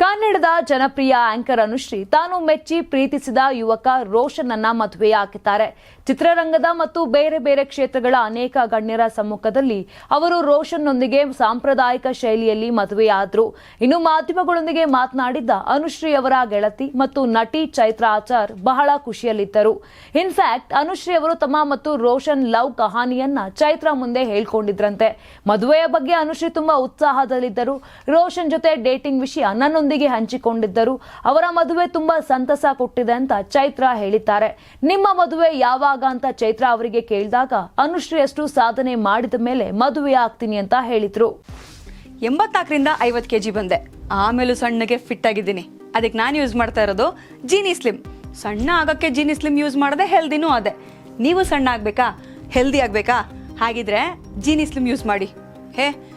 ಕನ್ನಡದ ಜನಪ್ರಿಯ ಆಂಕರ್ ಅನುಶ್ರೀ ತಾನು ಮೆಚ್ಚಿ ಪ್ರೀತಿಸಿದ ಯುವಕ ರೋಷನ್ ಅನ್ನ ಮದುವೆಯಾಗಿದ್ದಾರೆ ಚಿತ್ರರಂಗದ ಮತ್ತು ಬೇರೆ ಬೇರೆ ಕ್ಷೇತ್ರಗಳ ಅನೇಕ ಗಣ್ಯರ ಸಮ್ಮುಖದಲ್ಲಿ ಅವರು ರೋಷನ್ನೊಂದಿಗೆ ಸಾಂಪ್ರದಾಯಿಕ ಶೈಲಿಯಲ್ಲಿ ಮದುವೆಯಾದರು. ಇನ್ನು ಮಾಧ್ಯಮಗಳೊಂದಿಗೆ ಮಾತನಾಡಿದ್ದ ಅನುಶ್ರೀ ಅವರ ಗೆಳತಿ ಮತ್ತು ನಟಿ ಚೈತ್ರ ಆಚಾರ್ ಬಹಳ ಖುಷಿಯಲ್ಲಿದ್ದರು. ಇನ್ಫ್ಯಾಕ್ಟ್ ಅನುಶ್ರೀ ಅವರು ತಮ್ಮ ಮತ್ತು ರೋಷನ್ ಲವ್ ಕಹಾನಿಯನ್ನ ಚೈತ್ರ ಮುಂದೆ ಹೇಳ್ಕೊಂಡಿದ್ರಂತೆ. ಮದುವೆಯ ಬಗ್ಗೆ ಅನುಶ್ರೀ ತುಂಬಾ ಉತ್ಸಾಹದಲ್ಲಿದ್ದರು. ರೋಷನ್ ಜೊತೆ ಡೇಟಿಂಗ್ ವಿಷಯ ನನ್ನೊಂದಿಗೆ ಹಂಚಿಕೊಂಡಿದ್ದರು. ಅವರ ಮದುವೆ ತುಂಬಾ ಸಂತಸ ಕೊಟ್ಟಿದೆ ಅಂತ ಚೈತ್ರ ಹೇಳಿದ್ದಾರೆ. ನಿಮ್ಮ ಮದುವೆ ಯಾವಾಗ ಅಂತ ಚೈತ್ರ ಅವರಿಗೆ ಕೇಳಿದಾಗ ಅನುಶ್ರೀ ಅಷ್ಟು ಸಾಧನೆ ಮಾಡಿದ ಮೇಲೆ ಮದುವೆ ಆಗ್ತೀನಿ ಅಂತ ಹೇಳಿದ್ರು. ಎಂಬತ್ನಾಲ್ಕರಿಂದ ಐವತ್ತು ಕೆ ಜಿ ಬಂದೆ. ಆಮೇಲೂ ಸಣ್ಣಗೆ ಫಿಟ್ ಆಗಿದ್ದೀನಿ. ಅದಕ್ಕೆ ನಾನು ಯೂಸ್ ಮಾಡ್ತಾ ಇರೋದು ಜೀನಿ ಸ್ಲಿಮ್ ಸಣ್ಣ ಆಗಕ್ಕೆ ಜೀನಿ ಸ್ಲಿಮ್ ಯೂಸ್ ಮಾಡದೆ ಹೆಲ್ದಿನೂ ಅದೇ. ನೀವು ಸಣ್ಣ ಆಗಬೇಕಾ? ಹೆಲ್ದಿ ಆಗಬೇಕಾ? ಹಾಗಿದ್ರೆ ಜೀನಿ ಸ್ಲಿಮ್ ಯೂಸ್ ಮಾಡಿ. ಹೇ